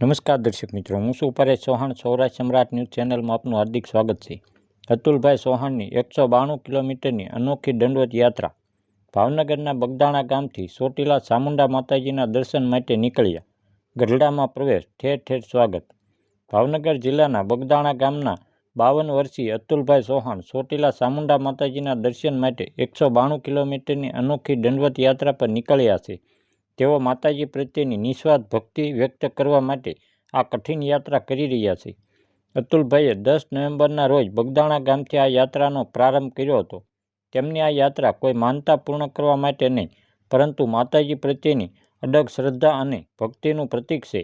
નમસ્કાર દર્શક મિત્રો, હું છું પરેશ ચૌહાણ, સૌરાષ્ટ્ર સમ્રાટ ન્યૂઝ ચેનલમાં આપનું હાર્દિક સ્વાગત છે. અતુલભાઈ ચૌહાણની એકસો બાણું કિલોમીટરની અનોખી દંડવત યાત્રા ભાવનગરના બગદાણા ગામથી ચોટીલા ચામુંડા માતાજીના દર્શન માટે નીકળ્યા. ગઢડામાં પ્રવેશ, ઠેર ઠેર સ્વાગત. ભાવનગર જિલ્લાના બગદાણા ગામના બાવન વર્ષીય અતુલભાઈ ચૌહાણ ચોટીલા ચામુંડા માતાજીના દર્શન માટે એકસો બાણું કિલોમીટરની અનોખી દંડવત યાત્રા પર નીકળ્યા છે. તેઓ માતાજી પ્રત્યેની નિસ્વાર્થ ભક્તિ વ્યક્ત કરવા માટે આ કઠિન યાત્રા કરી રહ્યા છે. અતુલભાઈએ દસ નવેમ્બરના રોજ બગદાણા ગામથી આ યાત્રાનો પ્રારંભ કર્યો હતો. તેમની આ યાત્રા કોઈ માનતા પૂર્ણ કરવા માટે નહીં, પરંતુ માતાજી પ્રત્યેની અડગ શ્રદ્ધા અને ભક્તિનું પ્રતીક છે.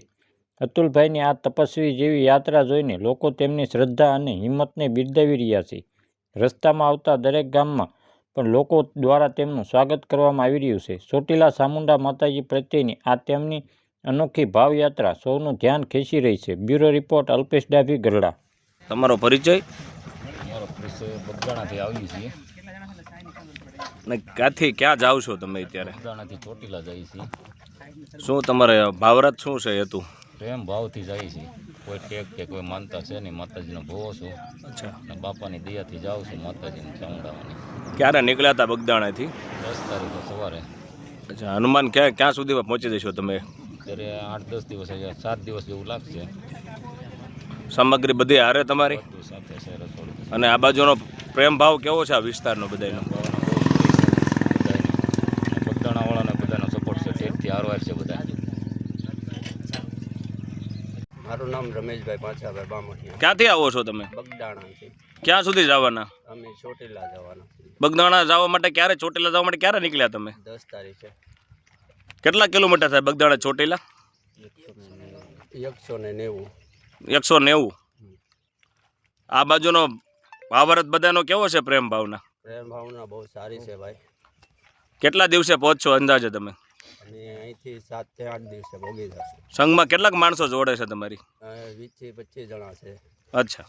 અતુલભાઈની આ તપસ્વી જેવી યાત્રા જોઈને લોકો તેમની શ્રદ્ધા અને હિંમતને બિરદાવી રહ્યા છે. રસ્તામાં આવતા દરેક ગામમાં પણ લોકો દ્વારા તેમનું સ્વાગત કરવામાં આવી રહ્યું છે. ચોટીલા ચામુંડા માતાજી પ્રત્યેની આ તેમની અનોખી ભાવયાત્રા સૌનું ધ્યાન ખેંચી રહી છે. Bureau report Alpesh Dabhi Garda. તમારો પરિચય? મારો પરિચય બગદાણાથી આવી છીએ. ને ક્યાંથી ક્યાં જાવ છો તમે અત્યારે? બગદાણાથી ચોટીલા જઈએ છીએ. શું તમારે ભાવરાત શું છે હેતુ? પ્રેમ ભાવથી જાય છીએ કોઈ ટેક કે કોઈ માનતા છે નહીં માતાજીનો ભોવો છું. અચ્છા. અને બાપાની દયાથી જાઉં છું માતાજીને ચામુંડાવાની ક્યારે નીકળ્યા હતા બગદાણાથી? દસ તારીખે સવારે. અચ્છા હનુમાન ક્યાં ક્યાં સુધીમાં પહોંચી જશો તમે? અત્યારે આઠ દસ દિવસ સાત દિવસ જેવું લાગશે. સામગ્રી બધી હારે તમારી? અને આ બાજુનો પ્રેમ ભાવ કેવો છે આ વિસ્તારનો બધાનો બગદાણાવાળાને બધાનો સપોર્ટ છે ટેકથી હારવાર છે બધા મારું નામ રમેશભાઈ પાંચાભાઈ બામણિયા ક્યાંથી આવો છો તમે? બગદાણાથી ક્યાં સુધી જવાના? અમે ચોટીલા જવાના બગદાણા જવા માટે ક્યારે? ચોટીલા જવા માટે ક્યારે નીકળ્યા તમે? દસ તારીખે. કેટલા કિલોમીટર થાય બગદાણા ચોટીલા? એકસો ને નેવું. એકસો નેવું? આ બાજુનો ભાવરત બધાનો કેવો છે પ્રેમ ભાવના? પ્રેમ ભાવના બહુ સારી છે ભાઈ. કેટલા દિવસે પહોંચશો અંદાજે તમે? અને અહીંથી સાતથી આઠ દિવસે ભોગી જશે. સંઘમાં કેટલાક માણસો જોડે છે તમારી? વીસથી પચીસ જણા છે. અચ્છા.